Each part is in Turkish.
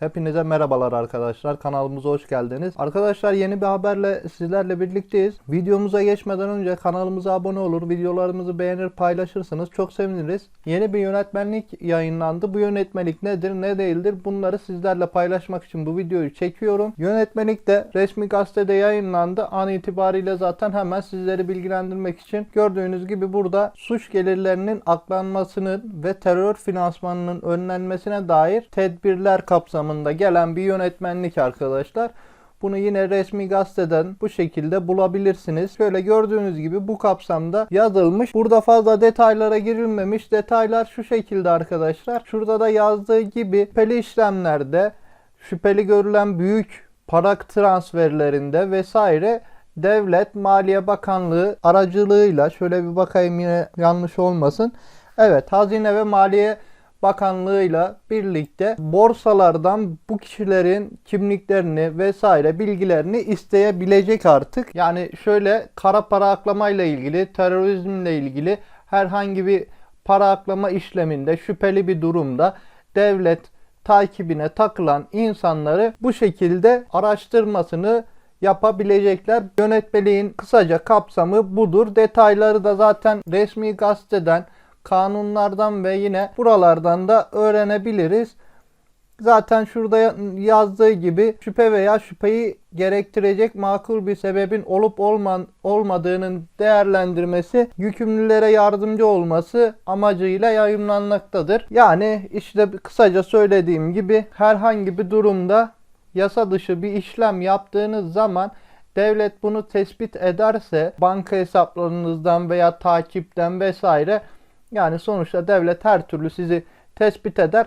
Hepinize merhabalar arkadaşlar. Kanalımıza hoş geldiniz. Arkadaşlar yeni bir haberle sizlerle birlikteyiz. Videomuza geçmeden önce kanalımıza abone olur, videolarımızı beğenir, paylaşırsınız. Çok seviniriz. Yeni bir yönetmenlik yayınlandı. Bu yönetmenlik nedir, ne değildir? Bunları sizlerle paylaşmak için bu videoyu çekiyorum. Yönetmenlik de resmi gazetede yayınlandı. An itibariyle zaten hemen sizleri bilgilendirmek için gördüğünüz gibi burada suç gelirlerinin aklanmasının ve terör finansmanının önlenmesine dair tedbirler kapsamında gelen bir yönetmenlik arkadaşlar. Bunu yine resmi gazeteden bu şekilde bulabilirsiniz. Şöyle gördüğünüz gibi bu kapsamda yazılmış. Burada fazla detaylara girilmemiş. Detaylar şu şekilde arkadaşlar. Şurada da yazdığı gibi şüpheli işlemlerde şüpheli görülen büyük para transferlerinde vesaire Devlet Maliye Bakanlığı aracılığıyla şöyle bir bakayım yine yanlış olmasın. Evet Hazine ve Maliye Bakanlığı'yla birlikte borsalardan bu kişilerin kimliklerini vesaire bilgilerini isteyebilecek artık. Yani şöyle kara para aklamayla ilgili, terörizmle ilgili herhangi bir para aklama işleminde şüpheli bir durumda devlet takibine takılan insanları bu şekilde araştırmasını yapabilecekler. Yönetmeliğin kısaca kapsamı budur. Detayları da zaten resmi gazeteden kanunlardan ve yine buralardan da öğrenebiliriz. Zaten şurada yazdığı gibi şüphe veya şüpheyi gerektirecek makul bir sebebin olup olman, olmadığının değerlendirmesi, yükümlülere yardımcı olması amacıyla yayınlanmaktadır. Yani işte kısaca söylediğim gibi herhangi bir durumda yasa dışı bir işlem yaptığınız zaman devlet bunu tespit ederse banka hesaplarınızdan veya takipten vesaire yani sonuçta devlet her türlü sizi tespit eder.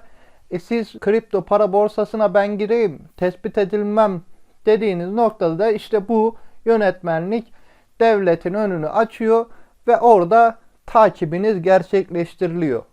E siz kripto para borsasına ben gireyim, tespit edilmem dediğiniz noktada da işte bu yönetmenlik devletin önünü açıyor ve orada takibiniz gerçekleştiriliyor.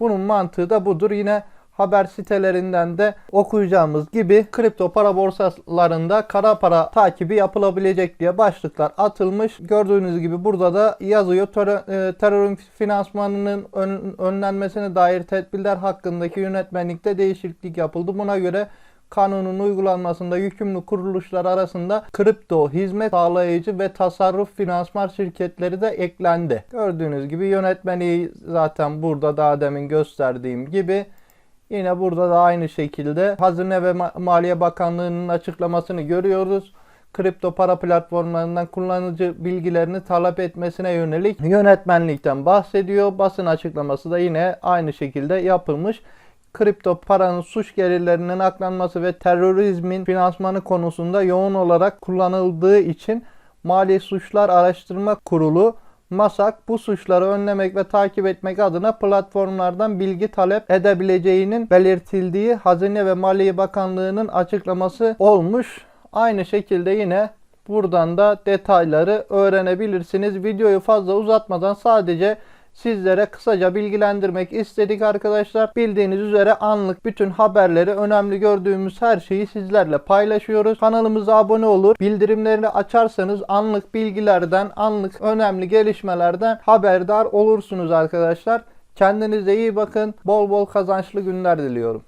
Bunun mantığı da budur. Yine haber sitelerinden de okuyacağımız gibi kripto para borsalarında kara para takibi yapılabilecek diye başlıklar atılmış. Gördüğünüz gibi burada da yazıyor. Terör, e, terörün finansmanının ön, önlenmesine dair tedbirler hakkındaki yönetmenlikte değişiklik yapıldı. Buna göre kanunun uygulanmasında yükümlü kuruluşlar arasında kripto, hizmet sağlayıcı ve tasarruf finansman şirketleri de eklendi. Gördüğünüz gibi yönetmeliği zaten burada daha demin gösterdiğim gibi Yine burada da aynı şekilde Hazine ve Maliye Bakanlığı'nın açıklamasını görüyoruz. Kripto para platformlarından kullanıcı bilgilerini talep etmesine yönelik yönetmenlikten bahsediyor. Basın açıklaması da yine aynı şekilde yapılmış. Kripto paranın suç gelirlerinin aklanması ve terörizmin finansmanı konusunda yoğun olarak kullanıldığı için Mali Suçlar Araştırma Kurulu MASAK bu suçları önlemek ve takip etmek adına platformlardan bilgi talep edebileceğinin belirtildiği Hazine ve Maliye Bakanlığı'nın açıklaması olmuş. Aynı şekilde yine buradan da detayları öğrenebilirsiniz. Videoyu fazla uzatmadan sadece sizlere kısaca bilgilendirmek istedik arkadaşlar. Bildiğiniz üzere anlık bütün haberleri, önemli gördüğümüz her şeyi sizlerle paylaşıyoruz. Kanalımıza abone olur, bildirimlerini açarsanız anlık bilgilerden, anlık önemli gelişmelerden haberdar olursunuz arkadaşlar. Kendinize iyi bakın. Bol bol kazançlı günler diliyorum.